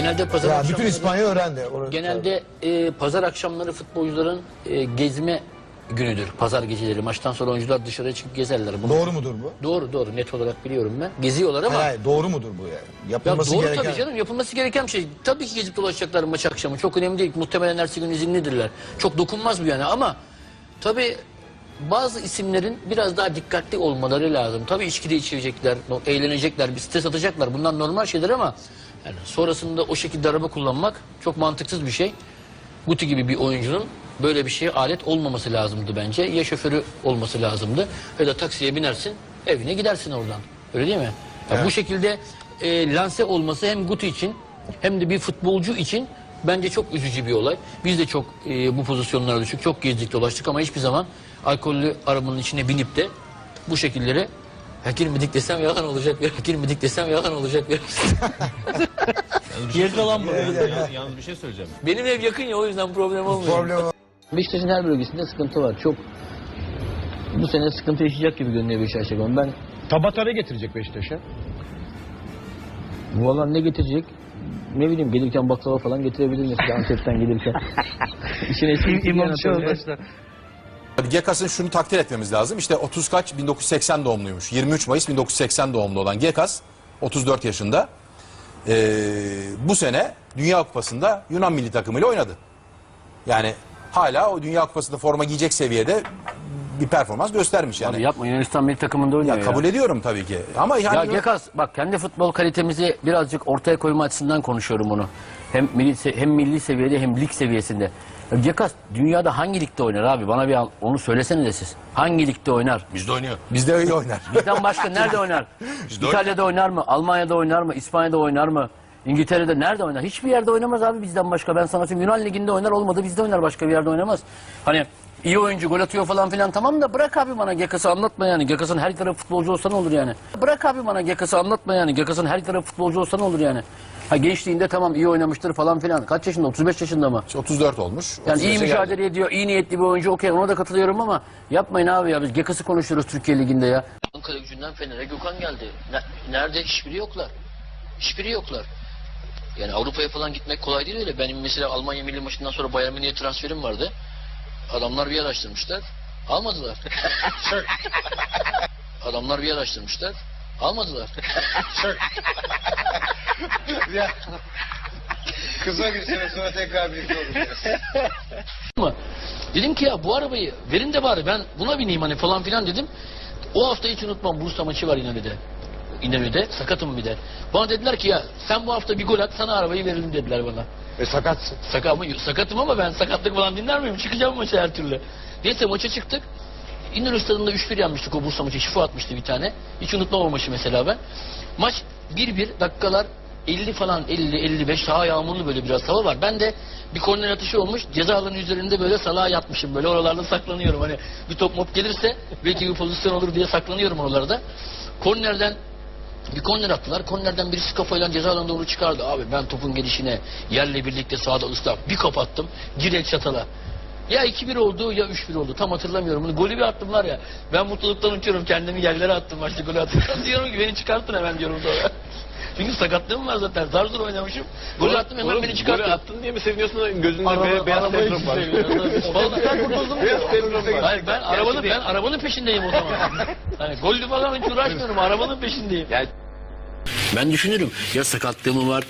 Genelde pazar Ya akşamları, bütün İspanya öğrendi. Orası- genelde e, pazar akşamları futbolcuların e, gezme günüdür. Pazar geceleri maçtan sonra oyuncular dışarıya çıkıp gezerler. Bunu Doğru mudur bu? Doğru doğru net olarak biliyorum ben. Geziyorlar ama Hayır, doğru mudur bu yani? ya Yapılması doğru gereken... tabii canım yapılması gereken bir şey. Tabii ki gezip dolaşacaklar maç akşamı. Çok önemli değil. Muhtemelen ertesi gün izinlidirler. Çok dokunmaz bu yani ama tabii bazı isimlerin biraz daha dikkatli olmaları lazım. Tabii içki de içecekler, no- eğlenecekler, bir stres atacaklar. Bunlar normal şeyler ama yani sonrasında o şekilde araba kullanmak çok mantıksız bir şey. Guti gibi bir oyuncunun böyle bir şeye alet olmaması lazımdı bence. Ya şoförü olması lazımdı ya da taksiye binersin evine gidersin oradan. Öyle değil mi? Ya Bu şekilde e, lanse olması hem Guti için hem de bir futbolcu için bence çok üzücü bir olay. Biz de çok e, bu pozisyonlara düştük. Çok gezdik dolaştık ama hiçbir zaman alkollü arabanın içine binip de bu şekillere ya girmedik desem yalan olacak. Ya girmedik desem yalan olacak. Yakalan bu. Yalnız, yalnız bir şey söyleyeceğim. Benim ev yakın ya o yüzden problem olmuyor. Problem o. Beşiktaş'ın her bölgesinde sıkıntı var. Çok bu sene sıkıntı yaşayacak gibi görünüyor Beşiktaş takımı. Ben Tabatara getirecek Beşiktaş'a. valla ne getirecek? Ne bileyim gelirken baklava falan getirebilir mesela Antep'ten gelirken. İşin bir yana tabii. Hadi Gekas'ın şunu takdir etmemiz lazım. İşte 30 kaç 1980 doğumluymuş. 23 Mayıs 1980 doğumlu olan Gekas 34 yaşında. Ee, bu sene Dünya Kupası'nda Yunan milli takımıyla oynadı. Yani hala o Dünya Kupası'nda forma giyecek seviyede bir performans göstermiş yani. Abi yapma Yunanistan milli takımında oynuyor ya ya. kabul ediyorum tabii ki. Ama yani Ya Gekas bak kendi futbol kalitemizi birazcık ortaya koyma açısından konuşuyorum bunu. Hem milli, hem milli seviyede hem lig seviyesinde. Ya Gekas dünyada hangi ligde oynar abi? Bana bir an- onu söylesene de siz. Hangi ligde oynar? bizde oynuyor. Bizde öyle oynar. Bizden başka nerede oynar? İtalya'da oynar mı? Almanya'da oynar mı? İspanya'da oynar mı? İngiltere'de nerede oynar? Hiçbir yerde oynamaz abi bizden başka. Ben sana söyleyeyim Yunan Ligi'nde oynar olmadı bizde oynar başka bir yerde oynamaz. Hani iyi oyuncu gol atıyor falan filan tamam da bırak abi bana Gekas'ı anlatma yani. Gekas'ın her tarafı futbolcu olsa ne olur yani. Bırak abi bana Gekas'ı anlatma yani. Gekas'ın her tarafı futbolcu olsa ne olur yani. Ha gençliğinde tamam iyi oynamıştır falan filan. Kaç yaşında? 35 yaşında mı? 34 olmuş. Yani iyi 35'e geldi. mücadele ediyor, iyi niyetli bir oyuncu okey ona da katılıyorum ama yapmayın abi ya biz Gekas'ı konuşuyoruz Türkiye Ligi'nde ya. Ankara gücünden Fener'e Gökhan geldi. Ne- nerede? Hiçbiri yoklar. Hiçbiri yoklar. Yani Avrupa'ya falan gitmek kolay değil öyle. Benim mesela Almanya milli maçından sonra Bayern Münih'e transferim vardı. Adamlar bir araştırmışlar. Almadılar. Adamlar bir araştırmışlar. Almadılar. Kısa bir süre sonra tekrar birlikte olacağız. Ama dedim ki ya bu arabayı verin de bari ben buna bineyim hani falan filan dedim. O hafta hiç unutmam Bursa maçı var İnönü'de. İnönü'de sakatım bir de. Bana dediler ki ya sen bu hafta bir gol at sana arabayı verelim dediler bana. E sakatsın. Sakatım, sakatım ama ben sakatlık falan dinler miyim? Çıkacağım maça her türlü. Neyse maça çıktık. İnönü stadında 3-1 yenmiştik o Bursa maçı. Şifo atmıştı bir tane. Hiç unutmam o maçı mesela ben. Maç 1-1 dakikalar 50 falan 50-55 saha yağmurlu böyle biraz hava var. Ben de bir korner atışı olmuş ceza alanı üzerinde böyle salağa yatmışım. Böyle oralarda saklanıyorum. Hani bir top mop gelirse belki bir pozisyon olur diye saklanıyorum oralarda. Kornerden bir korner attılar. Kornerden birisi kafayla ceza alanına doğru çıkardı. Abi ben topun gelişine yerle birlikte sağda ıslak bir kapattım. Direkt çatala. Ya 2-1 oldu ya 3-1 oldu. Tam hatırlamıyorum. Bunu golü bir attım var ya. Ben mutluluktan uçuyorum. Kendimi yerlere attım maçta golü attım. diyorum ki beni çıkartın hemen diyorum sonra. Çünkü sakatlığım var zaten. Zar zor oynamışım. Golü attım hemen beni çıkartın. Golü attın diye mi seviniyorsun? Gözünde Araba- be- beyaz teflon var. Beyaz diyor. teflon var. Hayır ben arabanın ben arabanın peşindeyim o zaman. hani gollü falan hiç uğraşmıyorum. Arabanın peşindeyim. Yani Ben düşünürüm ya sakatlığım var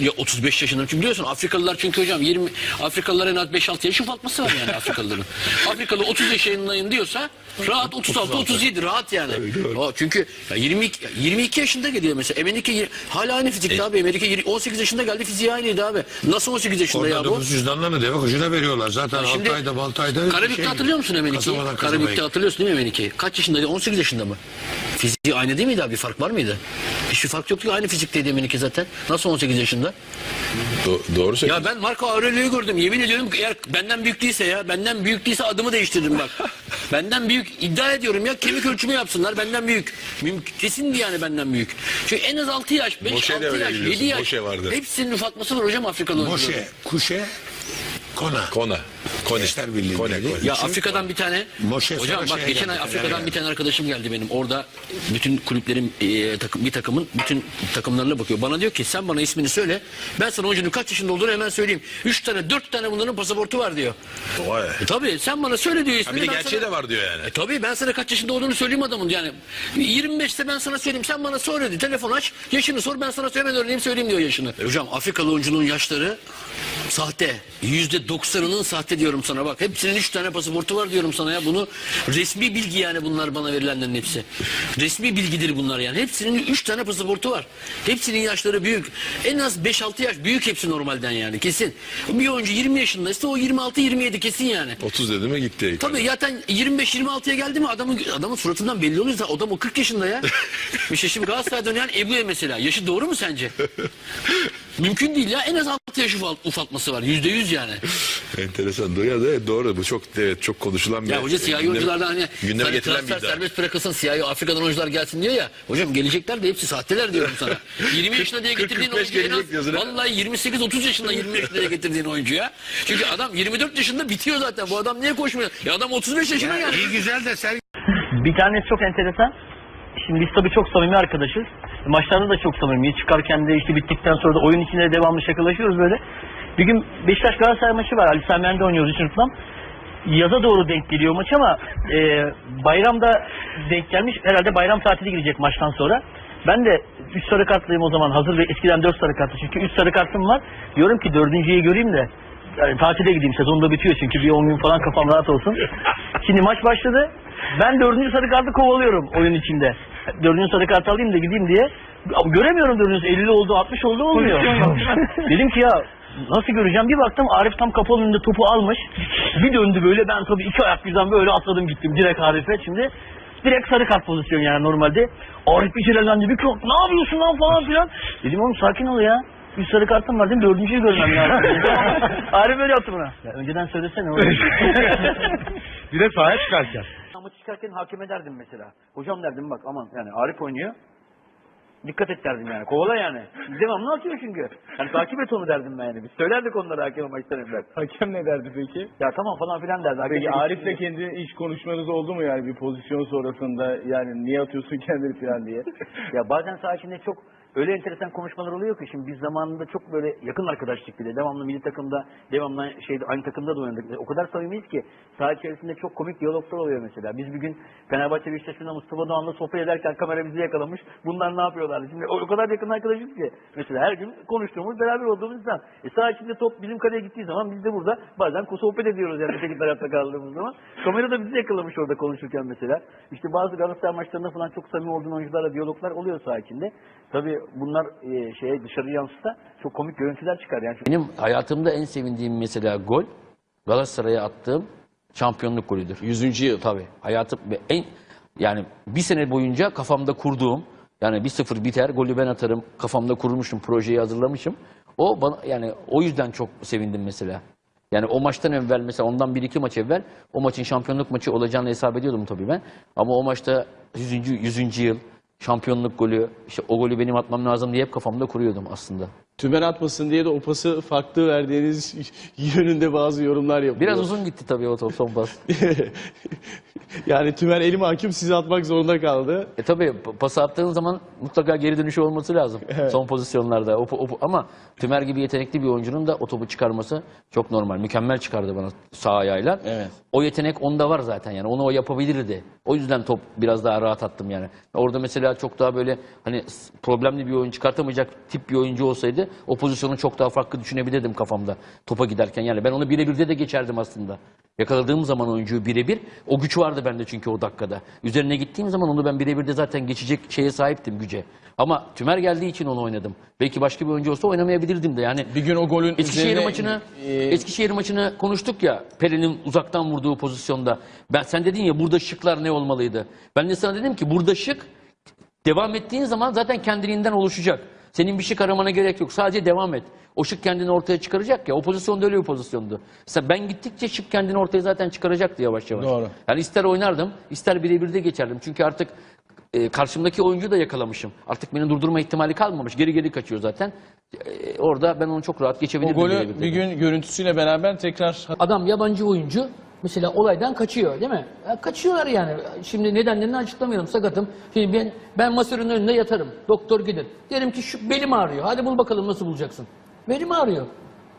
ya 35 yaşında. Çünkü biliyorsun Afrikalılar çünkü hocam 20 Afrikalılar en az 5-6 yaş ufaltması var yani Afrikalıların. Afrikalı 30 yaşındayım diyorsa rahat 36 37 rahat yani. O çünkü ya 22 22 yaşında geliyor mesela. Yir- hala aynı fizikte abi. Emenike yir- 18 yaşında geldi fiziği aynıydı abi. Nasıl 18 yaşında ya bu? cüzdanlarını deve kuşuna veriyorlar. Zaten Şimdi Altay'da Baltay'da. Karabük'te hatırlıyor musun Emenike'yi? Karabük'te hatırlıyorsun değil mi Emenike'yi? Kaç yaşındaydı? 18 yaşında mı? Fiziği aynı değil miydi abi? Fark var mıydı? Hiçbir fark yoktu. Aynı fizikteydi Emenike zaten. Nasıl 18 yaşında? doğru söylüyorsun. Ya ben Marco Aurelio'yu gördüm. Yemin ediyorum ki eğer benden büyük değilse ya, benden büyük değilse adımı değiştirdim bak. benden büyük iddia ediyorum ya kemik ölçümü yapsınlar benden büyük. Mümkün kesindi yani benden büyük. Çünkü en az 6 yaş, 5 Moşe de 6 öyle yaş, biliyorsun, 7 yaş. Moşe vardı. Hepsinin ufaltması var hocam Afrikalı oyuncuların. Moşe, Kuşe, Kona. Kona. Gençler Birliği'ndeydi. Ya Afrika'dan bir tane Moşe hocam bak geçen ay Afrika'dan geldi. bir tane arkadaşım geldi benim. Orada bütün kulüplerin e, takım, bir takımın bütün takımlarına bakıyor. Bana diyor ki sen bana ismini söyle. Ben sana oyuncunun kaç yaşında olduğunu hemen söyleyeyim. Üç tane dört tane bunların pasaportu var diyor. Vay. E, tabii sen bana söyle diyor Ha, ismini. bir de gerçeği sana- de var diyor yani. E tabii ben sana kaç yaşında olduğunu söyleyeyim adamın yani. 25'te ben sana söyleyeyim sen bana söyle diyor. Telefon aç yaşını sor ben sana söylemeden öğreneyim söyleyeyim diyor yaşını. E hocam Afrikalı oyunculuğun yaşları sahte. Yüzde doksanının sahte diyorum sana bak. Hepsinin üç tane pasaportu var diyorum sana ya. Bunu resmi bilgi yani bunlar bana verilenlerin hepsi. Resmi bilgidir bunlar yani. Hepsinin üç tane pasaportu var. Hepsinin yaşları büyük. En az 5-6 yaş büyük hepsi normalden yani kesin. Bir oyuncu 20 yaşındaysa o 26-27 kesin yani. 30 dedi mi gitti. Tabii zaten 25-26'ya geldi mi adamın adamın suratından belli oluyor. Zaten Adam o 40 yaşında ya. Bir şey şimdi Galatasaray'da oynayan Ebu'ya mesela. Yaşı doğru mu sence? Mümkün değil ya. En az 6 yaş ufalt- ufaltması var. %100 yani. Enteresan. Ya da doğru bu çok evet çok konuşulan bir Ya hoca siyahi gündeme- oyunculardan hani gündeme hani getirilen bir transfer iddia. serbest bırakılsın siyahi Afrika'dan oyuncular gelsin diyor ya. Hocam gelecekler de hepsi sahteler diyorum sana. 20 yaşında diye 40, getirdiğin 45 oyuncu en az vallahi 28-30 yaşında 20 yaşında diye getirdiğin oyuncu ya. Çünkü adam 24 yaşında bitiyor zaten. Bu adam niye koşmuyor? Ya adam 35 yaşına geldi. İyi güzel de sen Bir tanesi çok enteresan. Şimdi biz tabii çok samimi arkadaşız. Maçlarda da çok samimiyiz. Çıkarken de işte bittikten sonra da oyun içinde devamlı şakalaşıyoruz böyle. Bir gün Beşiktaş Galatasaray maçı var. Ali Sami Yen'de oynuyoruz için falan. Yaza doğru denk geliyor maç ama e, bayramda denk gelmiş. Herhalde bayram tatili girecek maçtan sonra. Ben de 3 sarı kartlıyım o zaman hazır ve eskiden 4 sarı kartlı. Çünkü 3 sarı kartım var. Diyorum ki dördüncüyü göreyim de yani tatile gideyim. Sezon da bitiyor çünkü bir 10 gün falan kafam rahat olsun. Şimdi maç başladı. Ben dördüncü sarı kartı kovalıyorum oyun içinde. Dördüncü sarı kartı alayım da gideyim diye. Göremiyorum dördüncü 50 oldu 60 oldu olmuyor. Dedim ki ya nasıl göreceğim bir baktım Arif tam kapalı önünde topu almış. Bir döndü böyle ben tabii iki ayak birden böyle atladım gittim direkt Arif'e şimdi. Direkt sarı kart pozisyon yani normalde. Arif bir çilendi bir kalk ne yapıyorsun lan falan filan. Dedim oğlum sakin ol ya. Bir sarı kartım var dedim dördüncüyü görmem lazım. Arif öyle yaptı bana. Ya önceden söylesene. Bir de sahaya çıkarken. Ama çıkarken hakeme derdim mesela. Hocam derdim bak aman yani Arif oynuyor. Dikkat et derdim yani. Kovala yani. Devamlı atıyor çünkü. Yani takip et onu derdim ben yani. Biz söylerdik onlara hakeme maçtan evvel. Hakem ne derdi peki? Ya tamam falan filan derdi. Hakem Peki Arif'le kendi iş konuşmanız oldu mu yani bir pozisyon sonrasında yani niye atıyorsun kendini falan diye? Ya bazen saha içinde çok öyle enteresan konuşmalar oluyor ki şimdi biz zamanında çok böyle yakın arkadaşlık bile devamlı milli takımda devamlı şeyde aynı takımda da oynadık. O kadar samimiyiz ki saha içerisinde çok komik diyaloglar oluyor mesela. Biz bir gün Fenerbahçe Beşiktaş'ında Mustafa Doğan'la sohbet ederken kamera bizi yakalamış. Bunlar ne yapıyorlardı? Şimdi o, kadar yakın arkadaşız ki mesela her gün konuştuğumuz beraber olduğumuz insan. E saha içinde top bizim kaleye gittiği zaman biz de burada bazen sohbet ediyoruz yani öteki tarafta kaldığımız zaman. Kamera da bizi yakalamış orada konuşurken mesela. İşte bazı Galatasaray maçlarında falan çok samimi olduğun oyuncularla diyaloglar oluyor saha içinde. Tabii bunlar e, şeye dışarı yansısa çok komik görüntüler çıkar yani. Benim hayatımda en sevindiğim mesela gol Galatasaray'a attığım şampiyonluk golüdür. 100. yıl tabii. Hayatım en yani bir sene boyunca kafamda kurduğum yani 1-0 biter golü ben atarım kafamda kurmuşum projeyi hazırlamışım. O bana yani o yüzden çok sevindim mesela. Yani o maçtan evvel mesela ondan bir iki maç evvel o maçın şampiyonluk maçı olacağını hesap ediyordum tabii ben. Ama o maçta 100. 100. yıl şampiyonluk golü işte o golü benim atmam lazım diye hep kafamda kuruyordum aslında. Tümer atmasın diye de o pası farklı verdiğiniz yönünde bazı yorumlar yapılıyor. Biraz uzun gitti tabii o top son pas. yani Tümer elim hakim size atmak zorunda kaldı. E tabii p- pas attığın zaman mutlaka geri dönüşü olması lazım. Son pozisyonlarda. O, o- ama Tümer gibi yetenekli bir oyuncunun da o topu çıkarması çok normal. Mükemmel çıkardı bana sağ ayağıyla. Evet. O yetenek onda var zaten yani. Onu o yapabilirdi. O yüzden top biraz daha rahat attım yani. Orada mesela çok daha böyle hani problemli bir oyun çıkartamayacak tip bir oyuncu olsaydı o pozisyonu çok daha farklı düşünebilirdim kafamda topa giderken. Yani ben onu birebir de geçerdim aslında. Yakaladığım zaman oyuncuyu birebir o güç vardı bende çünkü o dakikada. Üzerine gittiğim zaman onu ben birebir de zaten geçecek şeye sahiptim güce. Ama Tümer geldiği için onu oynadım. Belki başka bir oyuncu olsa oynamayabilirdim de. Yani Bir gün o golün Eskişehir üzerine- maçını e, Eskişehir maçını konuştuk ya. Pelin'in uzaktan vurduğu pozisyonda. Ben sen dedin ya burada şıklar ne olmalıydı? Ben de sana dedim ki burada şık devam ettiğin zaman zaten kendiliğinden oluşacak. Senin bir şık aramana gerek yok. Sadece devam et. O şık kendini ortaya çıkaracak ya. O pozisyonda öyle bir pozisyondu. Mesela ben gittikçe şık kendini ortaya zaten çıkaracaktı yavaş yavaş. Doğru. Yani ister oynardım, ister birebir de geçerdim. Çünkü artık e, karşımdaki oyuncuyu da yakalamışım. Artık beni durdurma ihtimali kalmamış. Geri geri kaçıyor zaten. E, orada ben onu çok rahat O geçebilirdim. golü birebir bir gün görüntüsüyle beraber tekrar Adam yabancı oyuncu mesela olaydan kaçıyor değil mi? Ya kaçıyorlar yani. Şimdi nedenlerini açıklamayalım sakatım. Şimdi ben ben masörün önünde yatarım. Doktor gelir. Derim ki şu belim ağrıyor. Hadi bul bakalım nasıl bulacaksın. Belim ağrıyor.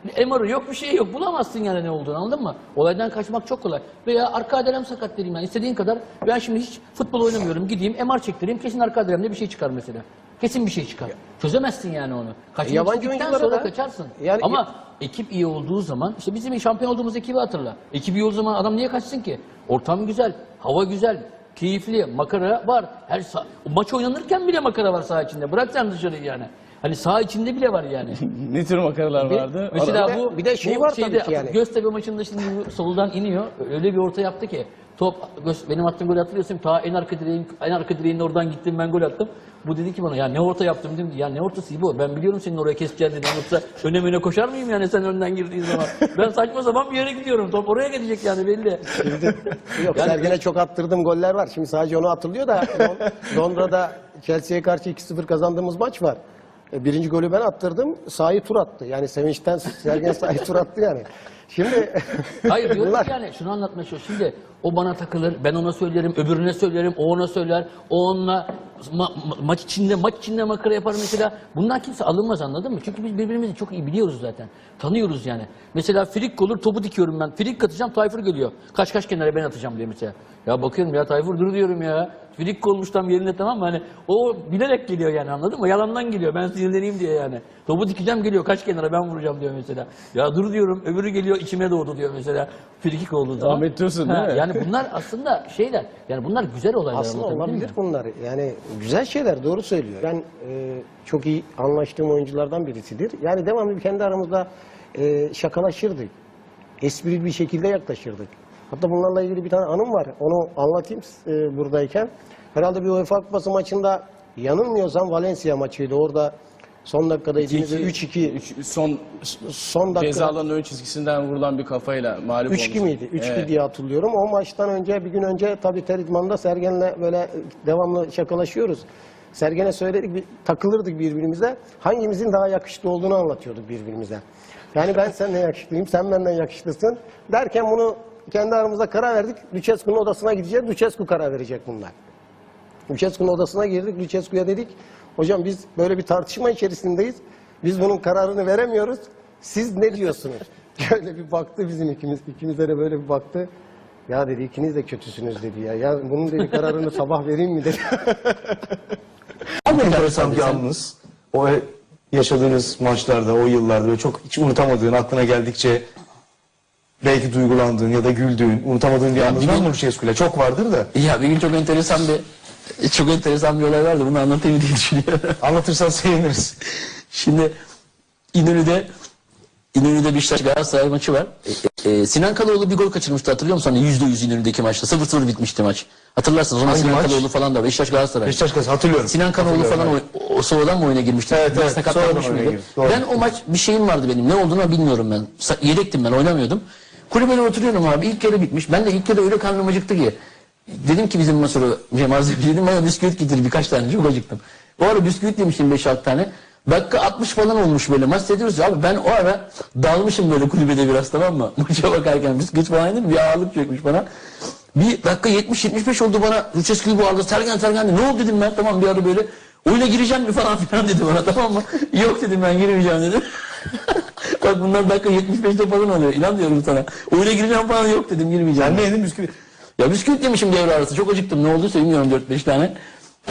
MR'ı yok bir şey yok. Bulamazsın yani ne olduğunu anladın mı? Olaydan kaçmak çok kolay. Veya arka adelem sakat dedim yani istediğin kadar. Ben şimdi hiç futbol oynamıyorum. Gideyim MR çektireyim. Kesin arka adelemde bir şey çıkar mesela. Kesin bir şey çıkar. Çözemezsin yani onu. Kaçmak Yabancı oyunculara sonra da- kaçarsın. Yani- Ama ekip iyi olduğu zaman işte bizim şampiyon olduğumuz ekibi hatırla. Ekip iyi olduğu zaman adam niye kaçsın ki? Ortam güzel, hava güzel, keyifli, makara var. Her maç oynanırken bile makara var saha içinde. Bırak sen dışarıyı yani. Hani saha içinde bile var yani. ne tür makaralar Bir- vardı? Mesela Bir de- bu bir de şey var tabii şeyde, ki yani. Göztepe maçında şimdi soldan iniyor. Öyle bir orta yaptı ki top benim attığım golü hatırlıyorsun. Ta en arka direğin en arka direğin oradan gittim ben gol attım. Bu dedi ki bana ya ne orta yaptım dedim. Ya ne ortası bu? Ben biliyorum senin oraya keseceğini dedim. Yoksa öne öne koşar mıyım yani sen önden girdiğin zaman? ben saçma sapan bir yere gidiyorum. Top oraya gidecek yani belli. Yok Yani- Sergen'e çok attırdığım goller var. Şimdi sadece onu hatırlıyor da Lon- Londra'da Chelsea'ye karşı 2-0 kazandığımız maç var. E, Birinci golü ben attırdım. Sahayı tur attı. Yani sevinçten Sergen sahayı tur attı yani. Şimdi Hayır diyorum bunlar- yani şunu anlatmaya çalışıyorum. Şimdi o bana takılır, ben ona söylerim, öbürüne söylerim, o ona söyler, o onunla ma- ma- maç içinde maç içinde makara yapar mesela. Bundan kimse alınmaz anladın mı? Çünkü biz birbirimizi çok iyi biliyoruz zaten. Tanıyoruz yani. Mesela frik olur topu dikiyorum ben. Frik atacağım Tayfur geliyor. Kaç kaç kenara ben atacağım diye mesela. Ya bakıyorum ya Tayfur dur diyorum ya. Frik olmuş tam yerinde tamam mı? Hani o bilerek geliyor yani anladın mı? Yalandan geliyor. Ben sinirleneyim diye yani. Topu dikeceğim geliyor. Kaç kenara ben vuracağım diyor mesela. Ya dur diyorum. Öbürü geliyor içime doğdu diyor mesela. Frikik olduğu zaman. Ahmet Dursun değil mi? Yani bunlar aslında şeyler. Yani bunlar güzel olaylar. Aslında anlatabildim olabilir mi? bunlar. Yani güzel şeyler doğru söylüyor. Ben e, çok iyi anlaştığım oyunculardan birisidir. Yani devamlı kendi aramızda e, şakalaşırdık. Esprili bir şekilde yaklaşırdık. Hatta bunlarla ilgili bir tane anım var. Onu anlatayım e, buradayken. Herhalde bir UEFA Kupası maçında yanılmıyorsam Valencia maçıydı. Orada son dakikada izninizle 3-2 Üç- son son dakika ön çizgisinden vurulan bir kafayla mağlup 3-2 olmuş. miydi? 3-2 Evet. diye hatırlıyorum. O maçtan önce bir gün önce tabii ter idmanında Sergen'le böyle devamlı şakalaşıyoruz. Sergen'e söyledik, bir, takılırdık birbirimize. Hangimizin daha yakışıklı olduğunu anlatıyorduk birbirimize. Yani ben senden yakışıklıyım, sen benden yakışıklısın. Derken bunu kendi aramızda karar verdik. Lucescu'nun odasına gideceğiz. Lucescu karar verecek bunlar. Lucescu'nun odasına girdik. Lucescu'ya dedik, hocam biz böyle bir tartışma içerisindeyiz. Biz bunun kararını veremiyoruz. Siz ne diyorsunuz? Şöyle bir baktı bizim ikimiz, ikimize de böyle bir baktı. Ya dedi ikiniz de kötüsünüz dedi ya. Ya bunun dedi kararını sabah vereyim mi dedi. Çok enteresan anınız. O yaşadığınız maçlarda, o yıllarda böyle çok hiç unutamadığın, aklına geldikçe belki duygulandığın ya da güldüğün, unutamadığın bir anınız bir var mı Lucescu'yla? Çok vardır da. Ya bir gün çok enteresan bir çok enteresan bir olay vardı. Bunu anlatayım diye düşünüyorum. Anlatırsan seviniriz. Şimdi İnönü'de İnönü'de Beşiktaş Galatasaray maçı var. E, e, Sinan Kaloğlu bir gol kaçırmıştı hatırlıyor musun? Hani yüzde yüz İnönü'deki maçta. 0-0 bitmişti maç. Hatırlarsınız. Hangi Sinan maç? Kaloğlu falan da Beşiktaş Galatasaray. Beşiktaş kazandı hatırlıyorum. Sinan Kanoğlu Hatırlıyorum, falan evet. o, o sonradan mı oyuna girmişti? Evet, Biraz evet, sakatlanmış sonradan oyuna mıydı? girdi, doğru. Ben o maç bir şeyim vardı benim. Ne olduğunu bilmiyorum ben. Sa- Yedektim ben oynamıyordum. Kulübede oturuyorum abi. İlk yarı bitmiş. Ben de ilk yarı öyle karnım acıktı ki. Dedim ki bizim Cemal Zepi dedim bana bisküvit getir birkaç tane çok acıktım. O ara bisküvit yemişim 5-6 tane. Dakika 60 falan olmuş böyle maç seyrediyoruz abi ben o ara dalmışım böyle kulübede biraz tamam mı? Maça bakarken bisküvit falan yedim bir ağırlık çökmüş bana. Bir dakika 70-75 oldu bana Lucescu'yu bu arada Sergen Sergen de ne oldu dedim ben tamam bir ara böyle oyuna gireceğim mi falan filan dedi bana tamam mı? Yok dedim ben girmeyeceğim dedim. Bak bunlar dakika 75'te falan oluyor inan diyorum sana. Oyuna gireceğim falan yok dedim girmeyeceğim. Ben ne yedim bisküvi? Ya bisküvit yemişim devre arası. Çok acıktım. Ne olduysa bilmiyorum 4-5 tane.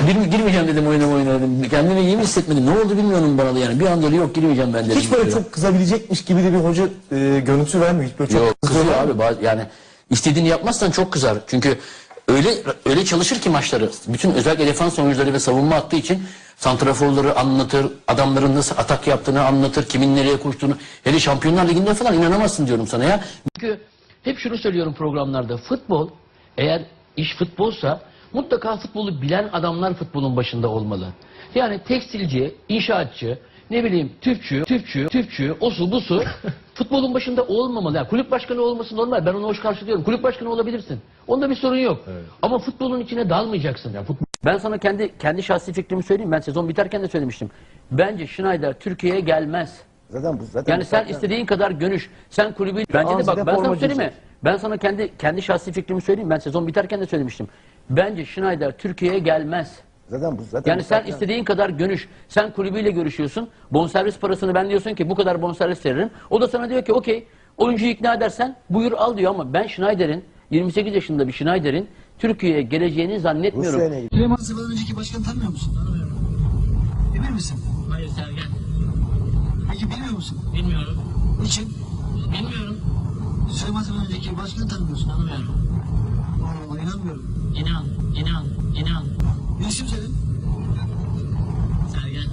Bir, girmeyeceğim dedim oyuna oyuna dedim. Kendimi iyi mi hissetmedim. Ne oldu bilmiyorum bana da yani. Bir anda öyle yok girmeyeceğim ben dedim. Hiç böyle çok kızabilecekmiş gibi de bir hoca e, görüntüsü vermiyor. Hiç böyle çok Yok kızıyor kızıyor abi. Bazı, yani istediğini yapmazsan çok kızar. Çünkü öyle öyle çalışır ki maçları. Bütün özellikle defans oyuncuları ve savunma attığı için santraforları anlatır, adamların nasıl atak yaptığını anlatır, kimin nereye koştuğunu. Hele Şampiyonlar Ligi'nde falan inanamazsın diyorum sana ya. Çünkü hep şunu söylüyorum programlarda. Futbol eğer iş futbolsa mutlaka futbolu bilen adamlar futbolun başında olmalı. Yani tekstilci, inşaatçı, ne bileyim tüpçü, tüpçü, tüpçü, osu busu futbolun başında olmamalı. Yani kulüp başkanı olması normal. Ben onu hoş karşılıyorum. Kulüp başkanı olabilirsin. Onda bir sorun yok. Ama futbolun içine dalmayacaksın. Ben sana kendi kendi şahsi fikrimi söyleyeyim. Ben sezon biterken de söylemiştim. Bence Schneider Türkiye'ye gelmez. Zaten bu zaten Yani bu sen zaten- istediğin kadar görüş. Sen kulübü bence de bak ben sana söyleyeyim mi? Ben sana kendi kendi şahsi fikrimi söyleyeyim. Ben sezon biterken de söylemiştim. Bence Schneider Türkiye'ye gelmez. zaten bu zaten Yani bu sen zaten- istediğin kadar görüş. Sen kulübüyle görüşüyorsun. Bonservis parasını ben diyorsun ki bu kadar bonservis veririm. O da sana diyor ki okey oyuncuyu ikna edersen buyur al diyor ama ben Schneider'in 28 yaşında bir Schneider'in Türkiye'ye geleceğini zannetmiyorum. Ne? Süleyman Seba'dan önceki başkanı tanımıyor musun? Tanımıyorum. Emin misin? Hayır Sergen. Peki bilmiyor musun? Bilmiyorum. Niçin? Bilmiyorum. Süleyman Seba'dan önceki başkanı tanımıyorsun. Tanımıyorum. Allah inanmıyorum. İnan, inan, inan. Bir isim senin? Sergen.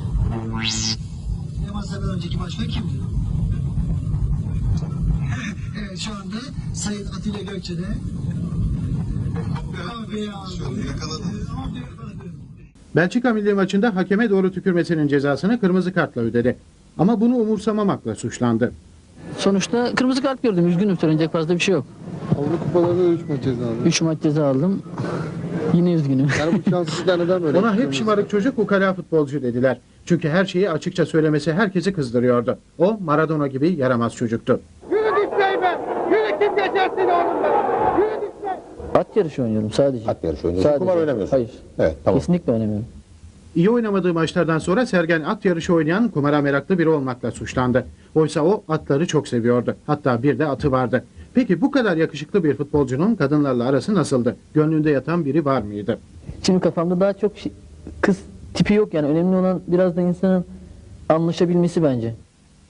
Süleyman Seba'dan önceki başkan kimdi? evet şu anda Sayın Atilla Gökçe'de. Abi ya. Yakaladı. Abi yakaladı. Belçika milli maçında hakeme doğru tükürmesinin cezasını kırmızı kartla ödedi. Ama bunu umursamamakla suçlandı. Sonuçta kırmızı kart gördüm. Üzgünüm söylenecek fazla bir şey yok. Avrupa Kupalarda 3 maç ceza aldı. 3 maç ceza aldım. Yine üzgünüm. Yani bu şanssızlıklar neden böyle? Ona hep şımarık çocuk ukala futbolcu dediler. Çünkü her şeyi açıkça söylemesi herkesi kızdırıyordu. O Maradona gibi yaramaz çocuktu. At yarışı oynuyorum sadece. At yarışı oynuyorsun. Sadece. Kumar oynamıyorsun. Hayır. Evet tamam. Kesinlikle oynamıyorum. İyi oynamadığı maçlardan sonra Sergen at yarışı oynayan kumara meraklı biri olmakla suçlandı. Oysa o atları çok seviyordu. Hatta bir de atı vardı. Peki bu kadar yakışıklı bir futbolcunun kadınlarla arası nasıldı? Gönlünde yatan biri var mıydı? Şimdi kafamda daha çok şey- kız tipi yok yani. Önemli olan biraz da insanın anlaşabilmesi bence.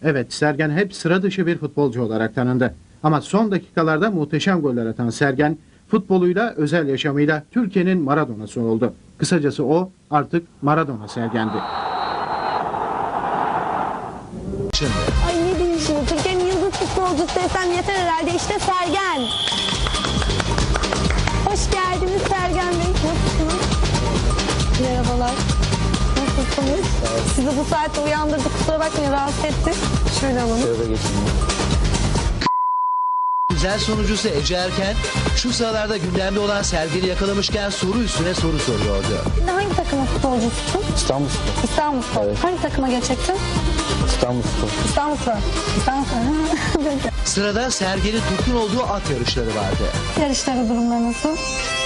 Evet, Sergen hep sıra dışı bir futbolcu olarak tanındı. Ama son dakikalarda muhteşem goller atan Sergen, futboluyla, özel yaşamıyla Türkiye'nin Maradona'sı oldu. Kısacası o artık Maradona Sergen'di. Ay ne diyeyim şimdi Türkiye'nin yıldız futbolcusu desem yeter herhalde işte Sergen. Hoş geldiniz Sergen Bey. Nasılsınız? Merhabalar. Nasılsınız? Sizi bu saatte uyandırdık kusura bakmayın rahatsız ettik. Şöyle alalım. Güzel sonucusu Ece Erken şu sıralarda gündemde olan Sergen'i yakalamışken soru üstüne soru soruyordu. Şimdi hangi takımın futbolcususun? İstanbul Spor. İstanbul Spor. Hangi takıma geçeceksin? İstanbul Spor. İstanbul Spor. İstanbul Spor. Sırada Sergen'in tutkun olduğu at yarışları vardı. Yarışları durumları nasıl?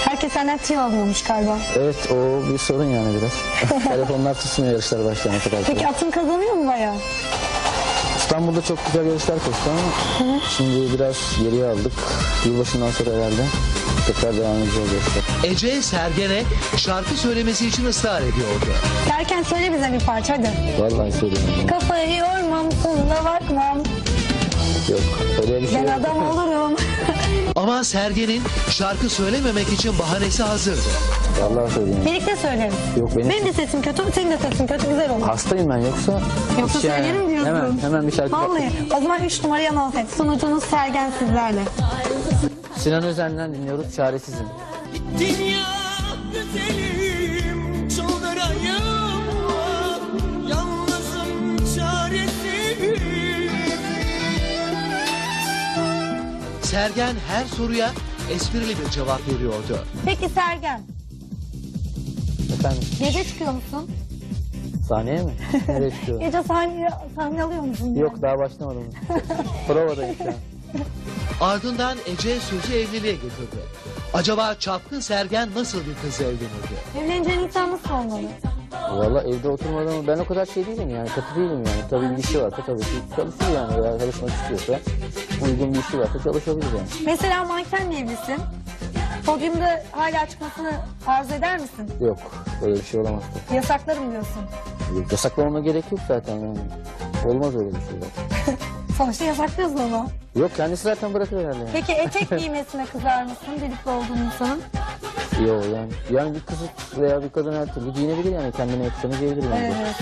Herkes senden tüyo alıyormuş galiba. Evet o bir sorun yani biraz. Telefonlar tutmuyor yarışlar başlayana kadar. Peki atın kazanıyor mu bayağı? İstanbul'da çok güzel yarışlar koştu ama şimdi biraz geriye aldık. Yılbaşından sonra herhalde tekrar devam edeceğiz yarışlar. Ece Sergen'e şarkı söylemesi için ısrar ediyordu. Derken söyle bize bir parça hadi. Vallahi söylüyorum. Kafayı yormam sonuna bakmam. Yok öyle bir şey Ben yok. adam olurum. Ama Sergen'in şarkı söylememek için bahanesi hazırdı. Vallahi söyleyeyim. Birlikte söyleriz. Yok benim Benim de sesim kötü, senin de sesin kötü, güzel olur. hastayım ben yoksa. Yoksa hiç yani- söylerim diyorsun. Hemen, hemen bir şarkı Vallahi. O zaman 3 numarayı anons et. Sunucunuz Sergen sizlerle. Sinan Özen'den dinliyoruz Çaresizim. Dünya güzelim Sergen her soruya esprili bir cevap veriyordu. Peki Sergen, Efendim gece çıkıyor musun? sahneye mi? Nereye çıkıyor? Gece sahne, sahne alıyor musun? Yok daha başlamadım. Provadayım şu an. Ardından Ece sözü evliliğe getirdi. Acaba çapkın Sergen nasıl bir kızla evlenirdi? Evleneceğin insan nasıl olmalı? Valla evde oturmadan ben o kadar şey değilim yani katı değilim yani. Tabii bir işi varsa tabii ki çalışır yani veya çalışmak istiyorsa uygun bir işi varsa çalışabilir yani. Mesela mankenle evlisin. Podyumda hala çıkmasını arzu eder misin? Yok öyle bir şey olamaz. Yasaklarım diyorsun. Yasaklamama gerek yok zaten yani. Olmaz öyle bir şey zaten. Sonuçta yasaklıyorsun onu. Yok kendisi zaten bırakır herhalde yani. Peki etek giymesine kızar mısın birlikte olduğun insanın? Yok yani. Yani bir kız veya bir kadın her türlü giyinebilir yani kendine yakışanı giyebilir bence. Evet.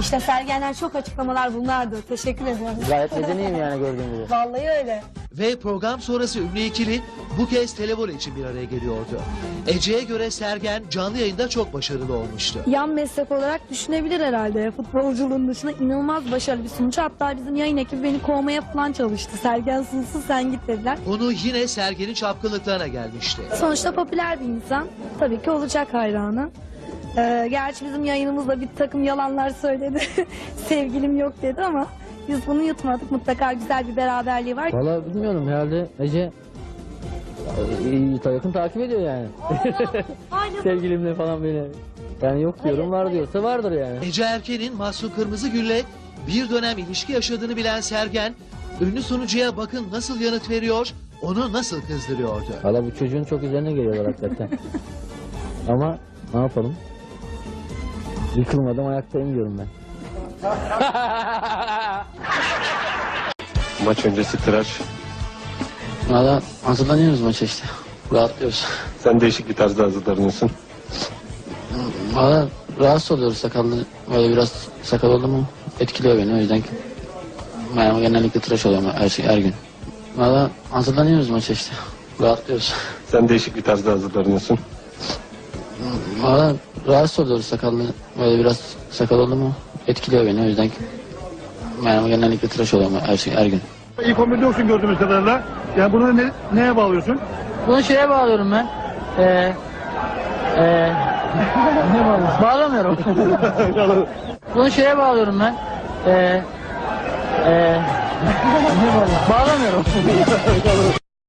İşte Sergen'den çok açıklamalar bunlardı. Teşekkür ediyorum. Gayet medeniyim yani gördüğün gibi. Vallahi öyle. Ve program sonrası ünlü ikili bu kez televole için bir araya geliyordu. Ece'ye göre Sergen canlı yayında çok başarılı olmuştu. Yan meslek olarak düşünebilir herhalde. Futbolculuğun dışında inanılmaz başarılı bir sunucu. Hatta bizim yayın ekibi beni kovmaya falan çalıştı. Sergen sunsun sen git dediler. Konu yine Sergen'in çapkınlıklarına gelmişti. Sonuçta popüler bir insan. Tabii ki olacak hayranı. Ee, gerçi bizim yayınımızda bir takım yalanlar söyledi. Sevgilim yok dedi ama biz bunu yutmadık. Mutlaka güzel bir beraberliği var. Valla bilmiyorum herhalde Ece yakın takip ediyor yani. Sevgilimle falan beni. Yani yok diyorum var diyorsa vardır yani. Ece Erken'in Mahsun Kırmızıgül'le bir dönem ilişki yaşadığını bilen Sergen, ünlü sunucuya bakın nasıl yanıt veriyor, onu nasıl kızdırıyordu. Valla bu çocuğun çok üzerine geliyorlar hakikaten. Ama ne yapalım? Yıkılmadım ayaktayım diyorum ben. Maç öncesi tıraş. Valla hazırlanıyoruz maça işte. Rahatlıyoruz. Sen değişik bir tarzda hazırlanıyorsun. Valla rahatsız oluyoruz sakallı. Böyle biraz sakal oldu mu etkiliyor beni o yüzden. Ben genellikle tıraş oluyorum her, şey, her gün. Valla hazırlanıyoruz maça işte. Rahatlıyoruz. Sen değişik bir tarzda hazırlanıyorsun. Valla rahatsız oluyoruz sakallı. Böyle biraz sakal oldu mu etkiliyor beni o yüzden. Ben genellikle tıraş oluyorum her, şey, her gün. İlk 11'de yoksun gördüğümüz kadarıyla. Yani bunu ne, neye bağlıyorsun? Bunu şeye bağlıyorum ben. Ee, ee, ne bağlıyorum? Bağlamıyorum. Bunu şeye bağlıyorum ben. Ee, ee, ne bağlıyorum? Bağlamıyorum.